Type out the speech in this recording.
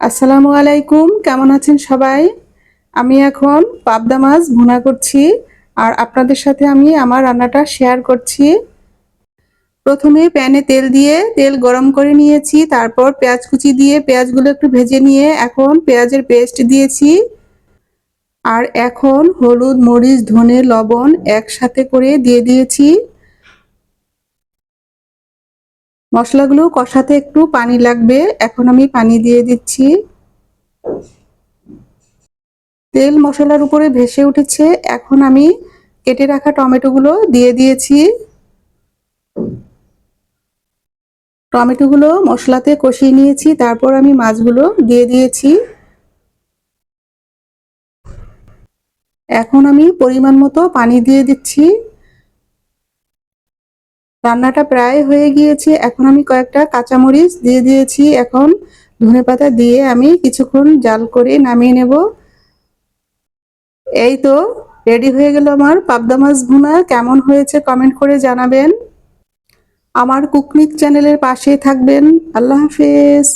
আসসালামু আলাইকুম, কেমন আছেন সবাই? আমি এখন পাবদা মাছ ভুনা করছি আর আপনাদের সাথে আমি আমার রান্নাটা শেয়ার করছি। প্রথমে প্যানে তেল দিয়ে তেল গরম করে নিয়েছি, তারপর পেঁয়াজ কুচি দিয়ে পেঁয়াজগুলো একটু ভেজে নিয়ে এখন পেঁয়াজের পেস্ট দিয়েছি। আর এখন হলুদ, মরিচ, ধনে, লবণ একসাথে করে দিয়ে দিয়েছি। মশলাগুলো কষাতে একটু পানি লাগবে। এখন আমি পানি দিয়ে দিচ্ছি। তেল মশলার উপরে ভেসে উঠেছে। এখন আমি কেটে রাখা টমেটোগুলো দিয়ে দিয়েছি। টমেটোগুলো মশলাতে কষিয়ে নিয়েছি। তারপর আমি মাছগুলো দিয়ে দিয়েছি। এখন আমি পরিমাণ মতো পানি দিয়ে দিচ্ছি। রান্নাটা প্রায় হয়ে গিয়েছে। এখন আমি কয়েকটা কাঁচামরিচ দিয়ে দিয়েছি। এখন ধনে পাতা দিয়ে আমি কিছুক্ষণ জাল করে নামিয়ে নেব। এই তো, রেডি হয়ে গেল আমার পাবদা মাছ ভুনা। কেমন হয়েছে কমেন্ট করে জানাবেন। আমার কুকনিক চ্যানেলের পাশে থাকবেন। আল্লাহ হাফেজ।